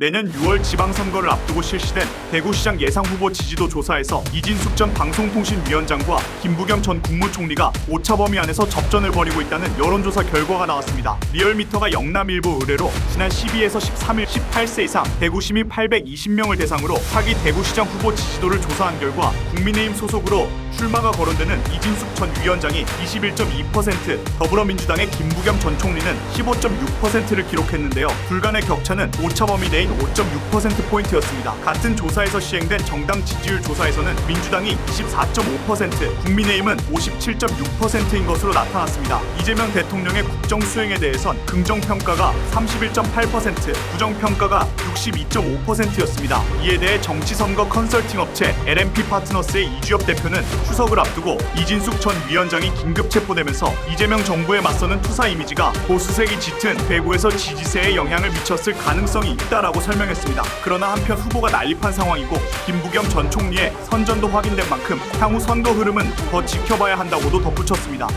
내년 6월 지방선거를 앞두고 실시된 대구시장 예상 후보 지지도 조사에서 이진숙 전 방송통신위원장과 김부겸 전 국무총리가 오차 범위 안에서 접전을 벌이고 있다는 여론조사 결과가 나왔습니다. 리얼미터가 영남일보 의뢰로 지난 12에서 13일 18세 이상 대구 시민 820명을 대상으로 차기 대구시장 후보 지지도를 조사한 결과 국민의힘 소속으로 출마가 거론되는 이진숙 전 위원장이 21.2%, 더불어민주당의 김부겸 전 총리는 15.6%를 기록했는데요. 불간의 격차는 오차 범위 내인 5.6%포인트였습니다. 같은 조사에서 시행된 정당 지지율 조사에서는 민주당이 24.5%, 국민의힘은 57.6%인 것으로 나타났습니다. 이재명 대통령의 국정 수행에 대해선 긍정 평가가 31.8%, 부정 평가가 62.5%였습니다. 이에 대해 정치선거 컨설팅 업체 LMP 파트너스의 이주엽 대표는 추석을 앞두고 이진숙 전 위원장이 긴급 체포되면서 이재명 정부에 맞서는 투사 이미지가 보수색이 짙은 대구에서 지지세에 영향을 미쳤을 가능성이 있다라고 설명했습니다. 그러나 한편 후보가 난립한 상황이고 김부겸 전 총리의 선전도 확인된 만큼 향후 선거 흐름은 더 지켜봐야 한다고도 덧붙였습니다.